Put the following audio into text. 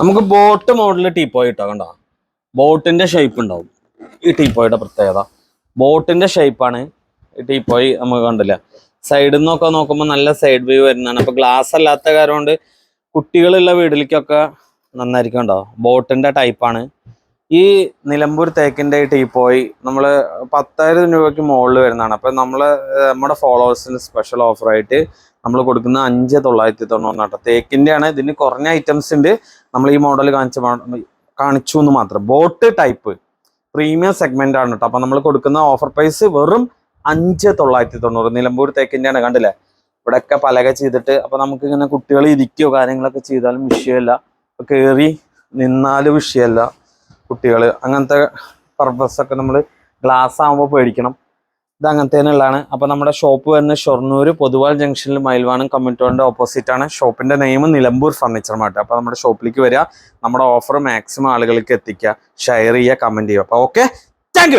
നമുക്ക് boat model teapoy ഇട്ടോ കണ്ടോ? ബോട്ടിന്റെ ഷേപ്പ് ഉണ്ടാവും. ഈ ടീപ്പോയുടെ പ്രത്യേകത. ബോട്ടിന്റെ ഷേപ്പാണ് ഈ ടീപ്പോയി നമുക്ക് കണ്ടില്ല? സൈഡിൽ നിന്നൊക്കെ നോക്കുമ്പോൾ നല്ല സൈഡ് വ്യൂ വരുന്നതാണ്. അപ്പൊ ഗ്ലാസ് അല്ലാത്ത കാരണം കൊണ്ട് കുട്ടികളുള്ള വീട്ടിലേക്കൊക്കെ നന്നായിരിക്കും ഉണ്ടാവും ബോട്ടിന്റെ ടൈപ്പാണ് ഈ നിലമ്പൂർ തേക്കിന്റെ ഈ പോയി നമ്മൾ പത്തായിരം രൂപയ്ക്ക് മുകളിൽ വരുന്നതാണ്. അപ്പൊ നമ്മൾ നമ്മുടെ ഫോളോവേഴ്സിന് സ്പെഷ്യൽ ഓഫറായിട്ട് നമ്മൾ കൊടുക്കുന്ന അഞ്ച് തൊള്ളായിരത്തി തൊണ്ണൂറ് കേട്ടോ തേക്കിന്റെ ആണ് ഇതിന് കുറഞ്ഞ ഐറ്റംസ് ഉണ്ട്. നമ്മൾ ഈ മോഡൽ കാണിച്ച കാണിച്ചു എന്ന് മാത്രം. ബോട്ട് ടൈപ്പ് പ്രീമിയം സെഗ്മെന്റ് ആണ് കേട്ടോ അപ്പൊ നമ്മൾ കൊടുക്കുന്ന ഓഫർ പ്രൈസ് വെറും അഞ്ച് തൊള്ളായിരത്തി തൊണ്ണൂറ്. നിലമ്പൂർ തേക്കിന്റെ ആണ് കണ്ടില്ലേ? ഇവിടെയൊക്കെ പലക ചെയ്തിട്ട് അപ്പൊ നമുക്ക് ഇങ്ങനെ കുട്ടികൾ ഇരിക്കുകയോ കാര്യങ്ങളൊക്കെ ചെയ്താലും വിഷയമല്ല. കയറി നിന്നാലും വിഷയമല്ല. കുട്ടികൾ അങ്ങനത്തെ പർപ്പസൊക്കെ നമ്മൾ ഗ്ലാസ് ആകുമ്പോൾ പേടിക്കണം. ഇത് അങ്ങനത്തെ തന്നെയുള്ളതാണ് അപ്പോൾ നമ്മുടെ ഷോപ്പ് വരുന്നത് ഷൊർണൂർ പൊതുവാൾ ജംഗ്ഷനിൽ മയിൽവാണം കമ്മ്യൂണിറ്റോന്റെ ഓപ്പോസിറ്റാണ് ഷോപ്പിന്റെ നെയിം നിലമ്പൂർ ഫർണിച്ചർ മാർട്ട് അപ്പോൾ നമ്മുടെ ഷോപ്പിലേക്ക് വരിക. നമ്മുടെ ഓഫർ മാക്സിമം ആളുകൾക്ക് എത്തിക്കുക. ഷെയർ ചെയ്യുക കമന്റ് ചെയ്യുക. അപ്പോൾ ഓക്കെ താങ്ക്